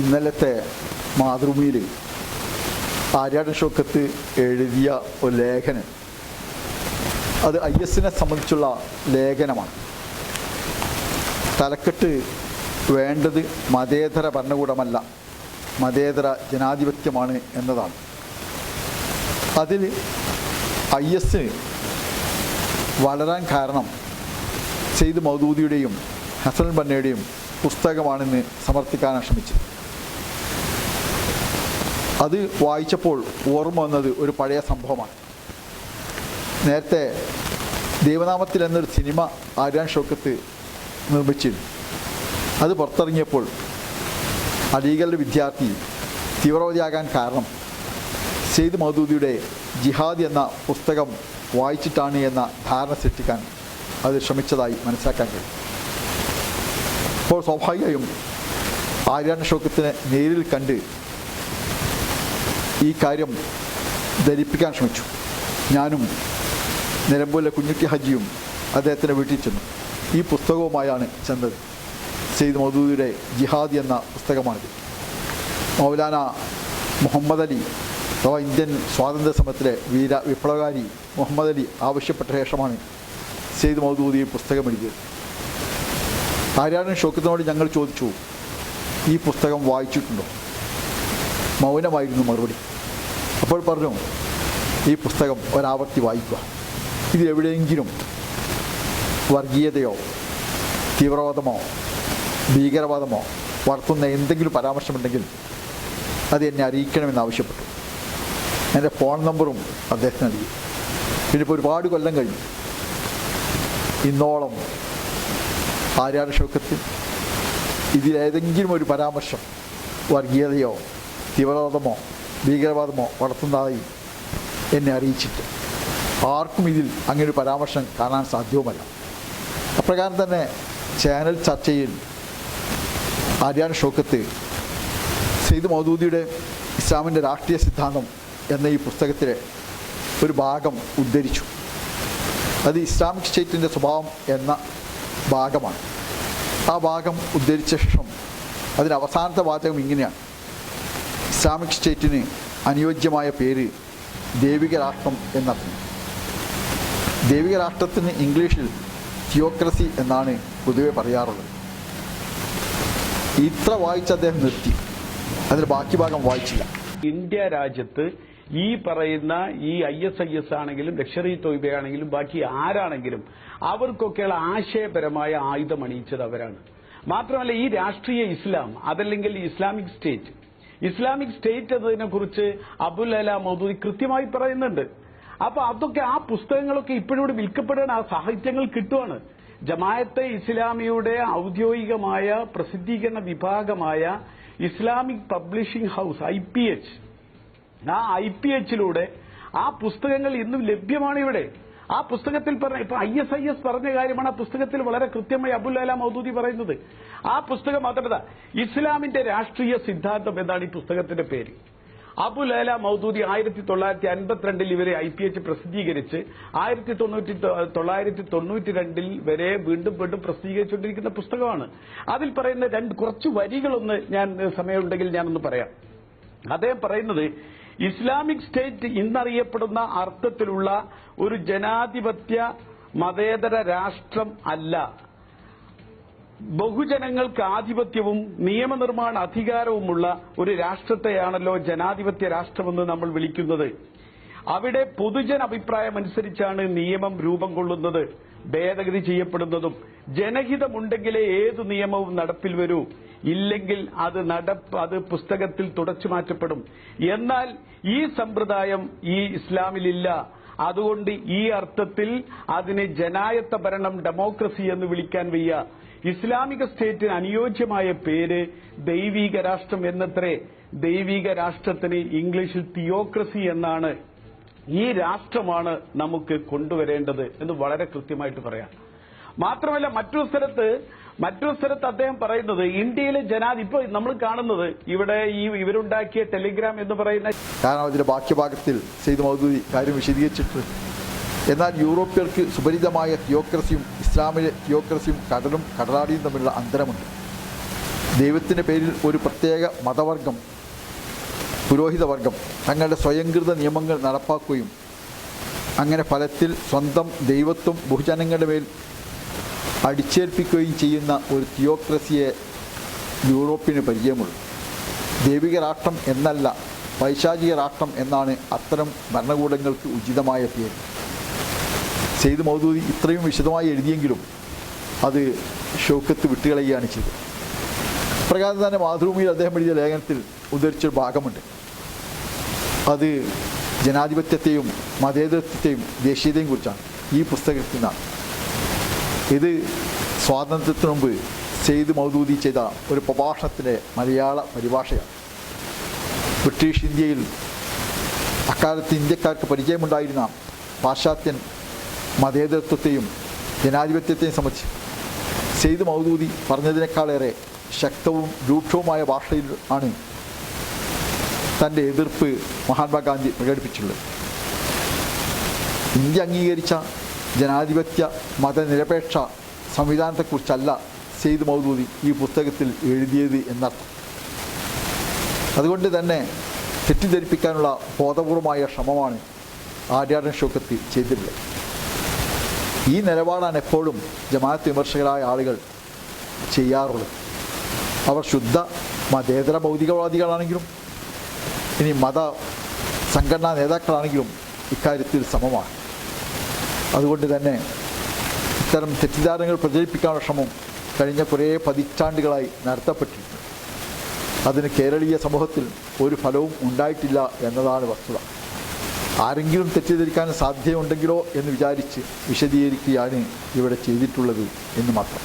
ഇന്നലത്തെ മാതൃഭൂമിയിൽ ആര്യാടൻ ഷോക്കത്ത് എഴുതിയ ഒരു ലേഖനം. അത് ഐ എസിനെ സംബന്ധിച്ചുള്ള ലേഖനമാണ്. തലക്കെട്ട് വേണ്ടത് മതേതര ഭരണകൂടമല്ല മതേതര ജനാധിപത്യമാണ് എന്നതാണ്. അതിൽ ഐ എസ് വളരാൻ കാരണം സെയ്ദ് മൗദൂദിയുടെയും ഹസൻ ബന്നയുടെയും പുസ്തകമാണെന്ന് സമർത്ഥിക്കാനാണ് ശ്രമിച്ചത് അത് വായിച്ചപ്പോൾ ഓർമ്മ വന്നത് ഒരു പഴയ സംഭവമാണ്. നേരത്തെ ദൈവനാമത്തിൽ എന്നൊരു സിനിമ ആര്യാൻ ഷോക്കത്ത് നിർമ്മിച്ചിരുന്നു. അത് പുറത്തിറങ്ങിയപ്പോൾ അലീഗറിന്റെ വിദ്യാർത്ഥി തീവ്രവാദിയാകാൻ കാരണം സെയ്ദ് മൗദൂദിയുടെ ജിഹാദ് എന്ന പുസ്തകം വായിച്ചിട്ടാണ് എന്ന ധാരണ സൃഷ്ടിക്കാൻ അത് ശ്രമിച്ചതായി മനസ്സിലാക്കാൻ കഴിയും. അപ്പോൾ സ്വാഭാവികമായും ആര്യാൻ ഷോക്കത്തിനെ നേരിൽ കണ്ട് ഈ കാര്യം ധരിപ്പിക്കാൻ ശ്രമിച്ചു. ഞാനും നിലമ്പൂരിലെ കുഞ്ഞുട്ടി ഹജിയും അദ്ദേഹത്തിന്റെ വീട്ടിൽ ചെന്നു. ഈ പുസ്തകവുമായാണ് ചെന്നത്. സെയ്ദ് മൗദൂദിയുടെ ജിഹാദ് എന്ന പുസ്തകമാണിത്. മൗലാന മുഹമ്മദ് അലി അഥവാ ഇന്ത്യൻ സ്വാതന്ത്ര്യ സമരത്തിലെ വീര വിപ്ലവകാരി മുഹമ്മദ് അലി ആവശ്യപ്പെട്ട ശേഷമാണ് സെയ്ദ് മൗദൂദി ഈ പുസ്തകം എഴുതിയത്. ആര്യാടൻ ഷോക്കത്തിനോട് ഞങ്ങൾ ചോദിച്ചു ഈ പുസ്തകം വായിച്ചിട്ടുണ്ടോ? മൗനമായിരുന്നു മറുപടി. അപ്പോൾ പറഞ്ഞു ഈ പുസ്തകം ഒരാവർത്തി വായിക്കുക. ഇത് എവിടെയെങ്കിലും വർഗീയതയോ തീവ്രവാദമോ ഭീകരവാദമോ വളർത്തുന്ന എന്തെങ്കിലും പരാമർശമുണ്ടെങ്കിൽ അത് എന്നെ അറിയിക്കണമെന്ന് ആവശ്യപ്പെട്ടു. എന്റെ ഫോൺ നമ്പറും അദ്ദേഹത്തിന് നൽകി. പിന്നെ ഇപ്പോൾ ഒരുപാട് കൊല്ലം കഴിഞ്ഞു. ഇന്നോളം ആര്യാട് ഷൗക്കത്ത് ഇതിലേതെങ്കിലും ഒരു പരാമർശം വർഗീയതയോ തീവ്രവാദമോ ഭീകരവാദമോ വളർത്തുന്നതായി എന്നെ അറിയിച്ചിട്ട്. ആർക്കും ഇതിൽ അങ്ങനെ ഒരു പരാമർശം കാണാൻ സാധ്യവുമല്ല അപ്രകാരം തന്നെ ചാനൽ ചർച്ചയിൽ ആര്യാൻ ഷോക്കത്ത് സെയ്ദ് മൗദൂദിയുടെ ഇസ്ലാമിന്റെ രാഷ്ട്രീയ സിദ്ധാന്തം എന്ന ഈ പുസ്തകത്തിലെ ഒരു ഭാഗം ഉദ്ധരിച്ചു. അത് ഇസ്ലാമിക് സ്റ്റേറ്റിന്റെ സ്വഭാവം എന്ന ഭാഗമാണ്. ആ ഭാഗം ഉദ്ധരിച്ച ശേഷം അതിന് അവസാനത്തെ വാചകം ഇങ്ങനെയാണ്. ഇസ്ലാമിക് സ്റ്റേറ്റിന് അനുയോജ്യമായ പേര് ദൈവിക രാഷ്ട്രം എന്നർത്ഥം. ദൈവിക രാഷ്ട്രത്തിന് ഇംഗ്ലീഷിൽ തിയോക്രസി എന്നാണ് പൊതുവെ പറയാറുള്ളത്. ഇത്ര വായിച്ച അദ്ദേഹം നിർത്തി. അതിൽ ബാക്കി ഭാഗം വായിച്ചില്ല. ഇന്ത്യ രാജ്യത്ത് ഈ പറയുന്ന ഈ ഐ എസ് ഐ എസ് ആണെങ്കിലും ലക്ഷറി തൊയ്ബയാണെങ്കിലും ബാക്കി ആരാണെങ്കിലും അവർക്കൊക്കെയുള്ള ആശയപരമായ ആയുധം അണിയിച്ചത് അവരാണ്. മാത്രമല്ല ഈ രാഷ്ട്രീയ ഇസ്ലാം അതല്ലെങ്കിൽ ഇസ്ലാമിക് സ്റ്റേറ്റ് ഇസ്ലാമിക് സ്റ്റേറ്റ് എന്നതിനെ കുറിച്ച് അബുൽ അല മൗദൂദി കൃത്യമായി പറയുന്നുണ്ട്. അപ്പൊ അതൊക്കെ ആ പുസ്തകങ്ങളൊക്കെ ഇപ്പോഴും വിൽക്കപ്പെടുകയാണ് ആ സാഹിത്യങ്ങൾ കിട്ടുവാണ്. ജമായത്തെ ഇസ്ലാമിയുടെ ഔദ്യോഗികമായ പ്രസിദ്ധീകരണ വിഭാഗമായ Islamic publishing house I P H. ആ ഐ പി എച്ചിലൂടെ ആ പുസ്തകങ്ങൾ ഇന്നും ലഭ്യമാണ് ഇവിടെ. ആ പുസ്തകത്തിൽ പറഞ്ഞ ഇപ്പൊ ഐ എസ് ഐ എസ് പറഞ്ഞ കാര്യമാണ് ആ പുസ്തകത്തിൽ വളരെ കൃത്യമായി അബുൽ അല മൗദൂദി പറയുന്നത്. ആ പുസ്തകം മാത്രമല്ല ഇസ്ലാമിന്റെ രാഷ്ട്രീയ സിദ്ധാന്തം എന്നാണ് ഈ പുസ്തകത്തിന്റെ പേര്. അബുൽ അല മൗദൂദി ആയിരത്തി തൊള്ളായിരത്തി അൻപത്തിരണ്ടിൽ ഇവരെ ഐ പി എച്ച് പ്രസിദ്ധീകരിച്ച് ആയിരത്തി തൊണ്ണൂറ്റി തൊള്ളായിരത്തി തൊണ്ണൂറ്റി രണ്ടിൽ വരെ വീണ്ടും വീണ്ടും പ്രസിദ്ധീകരിച്ചുകൊണ്ടിരിക്കുന്ന പുസ്തകമാണ്. അതിൽ പറയുന്ന രണ്ട് കുറച്ച് വരികളൊന്ന് ഞാൻ സമയമുണ്ടെങ്കിൽ ഞാനൊന്ന് പറയാം. അദ്ദേഹം പറയുന്നത് ഇസ്ലാമിക് സ്റ്റേറ്റ് ഇന്നറിയപ്പെടുന്ന അർത്ഥത്തിലുള്ള ഒരു ജനാധിപത്യ മതേതര രാഷ്ട്രം അല്ല. ബഹുജനങ്ങൾക്ക് ആധിപത്യവും നിയമനിർമ്മാണ അധികാരവുമുള്ള ഒരു രാഷ്ട്രത്തെയാണല്ലോ ജനാധിപത്യ രാഷ്ട്രമെന്ന് നമ്മൾ വിളിക്കുന്നത്. അവിടെ പൊതുജന അഭിപ്രായമനുസരിച്ചാണ് നിയമം രൂപം കൊള്ളുന്നത് ഭേദഗതി ചെയ്യപ്പെടുന്നതും. ജനഹിതമുണ്ടെങ്കിലേ ഏതു നിയമവും നടപ്പിൽ വരൂ. ഇല്ലെങ്കിൽ അത് നടപ്പ് അത് പുസ്തകത്തിൽ തുടച്ചു മാറ്റപ്പെടും. എന്നാൽ ഈ സമ്പ്രദായം ഈ ഇസ്ലാമിലില്ല. അതുകൊണ്ട് ഈ അർത്ഥത്തിൽ അതിനെ ജനായത്ത ഭരണം ഡെമോക്രസി എന്ന് വിളിക്കാൻ വയ്യ. ഇസ്ലാമിക സ്റ്റേറ്റിന് അനുയോജ്യമായ പേര് ദൈവീക രാഷ്ട്രം എന്നത്രേ. ദൈവീക രാഷ്ട്രത്തിന് ഇംഗ്ലീഷിൽ തിയോക്രസി എന്നാണ് ഈ രാഷ്ട്രമാണ് നമുക്ക് കൊണ്ടുവരേണ്ടത് എന്ന് വളരെ കൃത്യമായിട്ട് പറയാം. മാത്രമല്ല മറ്റൊരു സ്ഥലത്ത് മറ്റൊരു സ്ഥലത്ത് അദ്ദേഹം പറയുന്നത് ഇന്ത്യയിലെ ജനാധി ഇപ്പൊ നമ്മൾ കാണുന്നത് ഇവിടെ ഈ ഇവരുണ്ടാക്കിയ ടെലിഗ്രാം എന്ന് പറയുന്ന കാരണം അതിന്റെ ബാക്കി ഭാഗത്തിൽ സെയ്ദ് മൗദൂദി കാര്യം വിശദീകരിച്ചിട്ട് എന്നാൽ യൂറോപ്യർക്ക് സുപരിതമായ തിയോക്രസിയും ഇസ്ലാമിലെ തിയോക്രസിയും കടലും കടലാടിയും തമ്മിലുള്ള അന്തരമുണ്ട്. ദൈവത്തിന്റെ പേരിൽ ഒരു പ്രത്യേക മതവർഗം പുരോഹിതവർഗം തങ്ങളുടെ സ്വയംകൃത നിയമങ്ങൾ നടപ്പാക്കുകയും അങ്ങനെ ഫലത്തിൽ സ്വന്തം ദൈവത്വം ബഹുജനങ്ങളുടെ മേൽ അടിച്ചേൽപ്പിക്കുകയും ചെയ്യുന്ന ഒരു തിയോക്രസിയെ യൂറോപ്പിന് പരിചയമുള്ളൂ. ദൈവിക രാഷ്ട്രം എന്നല്ല പൈശാചിക രാഷ്ട്രം എന്നാണ് അത്തരം ഭരണകൂടങ്ങൾക്ക് ഉചിതമായ പേര്. സെയ്ദ് മൗദൂദി ഇത്രയും വിശദമായി എഴുതിയെങ്കിലും അത് ഷൗക്കത്ത് വിട്ടുകളയുകയാണ് ചെയ്തത്. പ്രകാരം തന്നെ മാതൃഭൂമിയിൽ അദ്ദേഹം എഴുതിയ ലേഖനത്തിൽ ഉദ്ധരിച്ചൊരു ഭാഗമുണ്ട്. അത് ജനാധിപത്യത്തെയും മതേതരത്വത്തെയും ദേശീയതയും കുറിച്ചാണ്. ഈ പുസ്തകത്തിൽ നിന്നാണ്. ഇത് സ്വാതന്ത്ര്യത്തിനു മുമ്പ് സെയ്ദ് മൗദൂദി ചെയ്ത ഒരു പ്രഭാഷണത്തിന്റെ മലയാള പരിഭാഷയാണ്. ബ്രിട്ടീഷ് ഇന്ത്യയിൽ അക്കാലത്ത് ഇന്ത്യക്കാർക്ക് പരിചയമുണ്ടായിരുന്ന പാശ്ചാത്യൻ മതേതരത്വത്തെയും ജനാധിപത്യത്തെയും സംബന്ധിച്ച് സെയ്ദ് മൗദൂദി പറഞ്ഞതിനേക്കാളേറെ ശക്തവും രൂക്ഷവുമായ ഭാഷയിൽ ആണ് തന്റെ എതിർപ്പ് മഹാത്മാഗാന്ധി പ്രകടിപ്പിച്ചിട്ടുള്ളത്. ഇന്ത്യ അംഗീകരിച്ച ജനാധിപത്യ മതനിരപേക്ഷ സംവിധാനത്തെക്കുറിച്ചല്ല സെയ്ദ് മൗദൂദി ഈ പുസ്തകത്തിൽ എഴുതിയത് എന്നർത്ഥം. അതുകൊണ്ട് തന്നെ തെറ്റിദ്ധരിപ്പിക്കാനുള്ള ബോധപൂർവമായ ശ്രമമാണ് ആര്യാടൻ ഷൗക്കത്ത് ചെയ്തിട്ടുള്ളത്. ഈ നിലപാടാണ് എപ്പോഴും ജമാഅത്ത് വിമർശകരായ ആളുകൾ ചെയ്യാറുള്ളത്. അവർ ശുദ്ധ മതേതര ഭൗതികവാദികളാണെങ്കിലും ഇനി മത സംഘടനാ നേതാക്കളാണെങ്കിലും ഇക്കാര്യത്തിൽ സമമാണ്. അതുകൊണ്ട് തന്നെ ഇത്തരം തെറ്റിദ്ധാരണകൾ പ്രചരിപ്പിക്കാനുള്ള ശ്രമം കഴിഞ്ഞ കുറേ പതിറ്റാണ്ടുകളായി നടത്തപ്പെട്ടിട്ടുണ്ട്. അതിന് കേരളീയ സമൂഹത്തിൽ ഒരു ഫലവും ഉണ്ടായിട്ടില്ല എന്നതാണ് വസ്തുത. ആരെങ്കിലും തെറ്റിദ്ധരിക്കാൻ സാധ്യതയുണ്ടെങ്കിലോ എന്ന് വിചാരിച്ച് വിശദീകരിക്കുകയാണ് ഇവിടെ ചെയ്തിട്ടുള്ളത് എന്ന് മാത്രം.